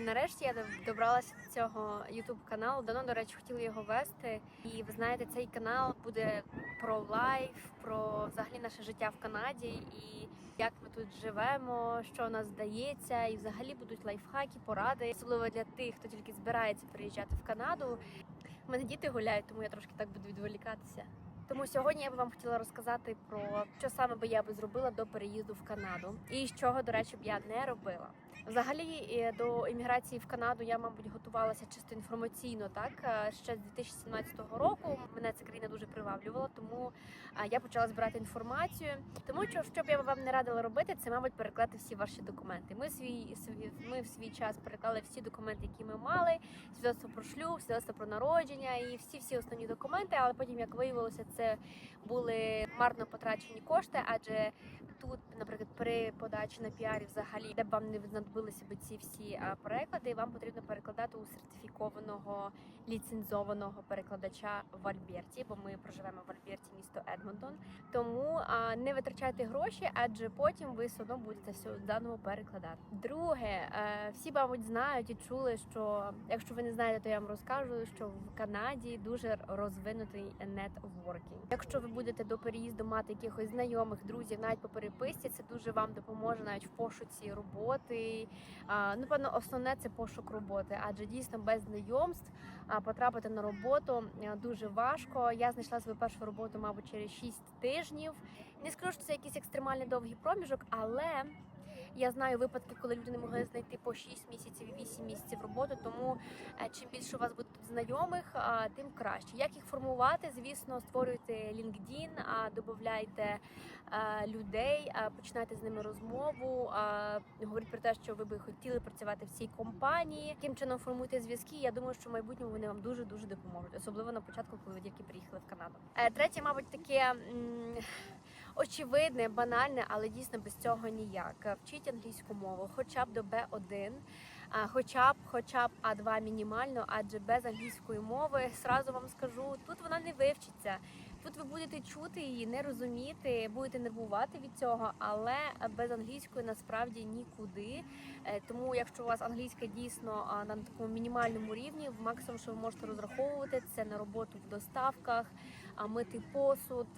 нарешті я добралася до цього youtube каналу. Давно, до речі, хотіла його вести. І ви знаєте, цей канал буде про лайф, про взагалі наше життя в Канаді і як ми тут живемо, що нас здається, і взагалі будуть лайфхаки, поради, особливо для тих, хто тільки збирається приїжджати в Канаду. У мене діти гуляють, тому я трошки так буду відволікатися. Тому сьогодні я б вам хотіла розказати про що саме би я би зробила до переїзду в Канаду, і з чого, до речі, б я не робила. Взагалі до імміграції в Канаду я, мабуть, готувалася чисто інформаційно, так е, ще з 2017 року. Мене ця країна дуже приваблювала, тому е, я почала збирати інформацію. Тому що що б я вам не радила робити, це мабуть переклати всі ваші документи. Ми свій- ми в свій час переклали всі документи, які ми мали, свідоцтво про шлюб, свідоцтво про народження і всі всі основні документи. Але потім, як виявилося, це були марно потрачені кошти, адже тут, наприклад, при подачі на піарі, взагалі, де б вам не знадобилися би ці всі переклади, вам потрібно перекладати у сертифікованого ліцензованого перекладача в Альберті, бо ми проживемо в Альберті, місто Едмонтон. Тому а, не витрачайте гроші, адже потім ви все одно будете заново перекладати. Друге, е, всі, мабуть, знають і чули, що якщо ви не знаєте, то я вам розкажу, що в Канаді дуже розвинутий нетворкінг. Якщо ви будете до переїзду мати якихось знайомих, друзів, навіть по переписці, це дуже вам допоможе навіть в пошуці роботи. А, ну, певно, основне це пошук роботи, адже дійсно без знайомств а, потрапити на роботу а, дуже важко. Я знайшла свою першу роботу, мабуть, через 6 тижнів. Не скажу, що це якийсь екстремально довгий проміжок, але я знаю випадки, коли люди не могли знайти по 6 місяців і 8 місяців роботу. Тому е, чим більше у вас буде знайомих, тим краще. Як їх формувати? Звісно, створюйте LinkedIn, додавайте е, людей, починайте з ними розмову. Говоріть про те, що ви би хотіли працювати в цій компанії. Таким чином формуйте зв'язки. Я думаю, що в майбутньому вони вам дуже дуже допоможуть, особливо на початку, коли ви тільки приїхали в Канаду. Е, Третє, мабуть, таке. Очевидне, банальне, але дійсно без цього ніяк. Вчіть англійську мову, хоча б до B1, хоча б, хоча б А2 мінімально, адже без англійської мови, сразу вам скажу, тут вона не вивчиться. Тут ви будете чути її, не розуміти, будете нервувати від цього, але без англійської насправді нікуди. Е, Тому, якщо у вас англійська дійсно на такому мінімальному рівні, максимум, що ви можете розраховувати, це на роботу в доставках, мити посуд.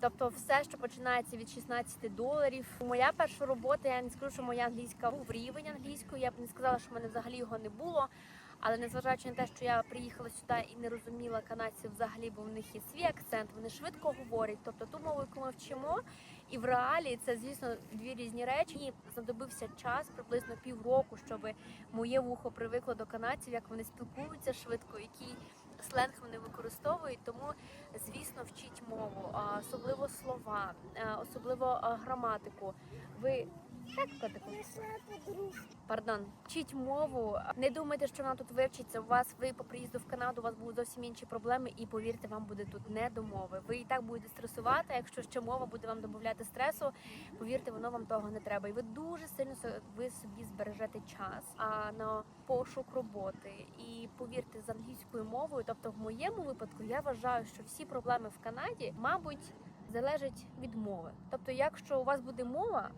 Тобто все, що починається від 16 доларів. Моя перша робота, я не скажу, що моя англійська був рівень англійської. Я б не сказала, що в мене взагалі його не було. Але незважаючи на те, що я приїхала сюди і не розуміла канадців взагалі, бо в них є свій акцент, вони швидко говорять. Тобто ту мову, яку ми вчимо, і в реалі це, звісно, дві різні речі. Мені знадобився час, приблизно півроку, щоб моє вухо привикло до канадців, як вони спілкуються швидко, який сленг вони використовують. Тому, звісно, вчіть мову, особливо слова, особливо граматику. Ви так? Пардон, вчіть мову. Не думайте, що вона тут вивчиться. У вас ви по приїзду в Канаду у вас будуть зовсім інші проблеми, і повірте, вам буде тут не до мови. Ви і так будете стресувати. Якщо ще мова буде вам додати стресу, повірте, воно вам того не треба. І ви дуже сильно ви собі збережете час а на пошук роботи. І повірте, з англійською мовою, тобто в моєму випадку, я вважаю, що всі проблеми в Канаді, мабуть, залежать від мови. Тобто, якщо у вас буде мова.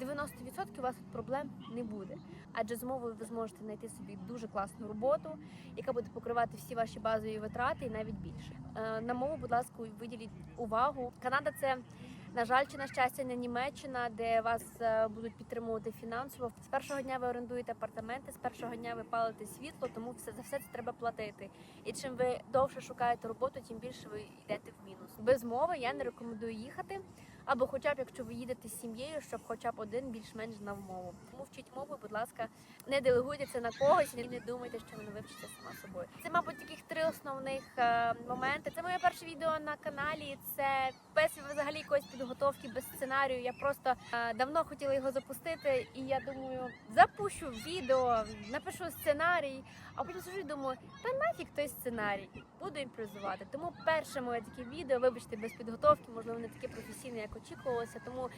90% у вас тут проблем не буде, адже з мовою ви зможете знайти собі дуже класну роботу, яка буде покривати всі ваші базові витрати і навіть більше. Е, На мову, будь ласка, виділіть увагу. Канада це. На жаль, чи на щастя, не Німеччина, де вас е, будуть підтримувати фінансово. З першого дня ви орендуєте апартаменти, з першого дня ви палите світло, тому все за все це треба платити. І чим ви довше шукаєте роботу, тим більше ви йдете в мінус. Без мови я не рекомендую їхати. Або, хоча б якщо ви їдете з сім'єю, щоб хоча б один більш-менш знав мову. Тому вчіть мову, будь ласка, не делегуйте це на когось і не думайте, що вона вивчиться сама собою. Це, мабуть, таких три основних е, моменти. Це моє перше відео на каналі. Це без взагалі якоїсь підготовки, без сценарію. Я просто е, давно хотіла його запустити, і я думаю, запущу відео, напишу сценарій, а потім сижу і думаю, та нафіг той сценарій, буду імпровізувати. Тому перше моє таке відео, вибачте, без підготовки, можливо, не таке професійне, як очікувалося. Тому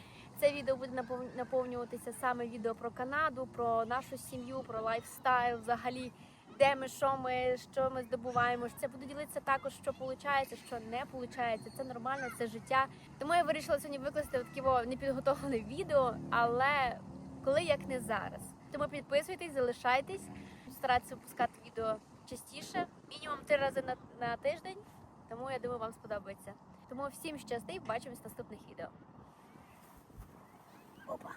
це відео буде напов- наповнюватися саме відео про Канаду, про нашу сім'ю, про лайфстайл, взагалі. Де ми, що ми, що ми здобуваємо. Це буду ділитися також, що виходить, що не виходить. Це нормально, це життя. Тому я вирішила сьогодні викласти таке непідготовлене відео, але коли як не зараз. Тому підписуйтесь, залишайтесь, старатися випускати відео частіше, мінімум три рази на, на тиждень. Тому я думаю, вам сподобається. Тому всім щасти, бачимось в наступних відео. Опа!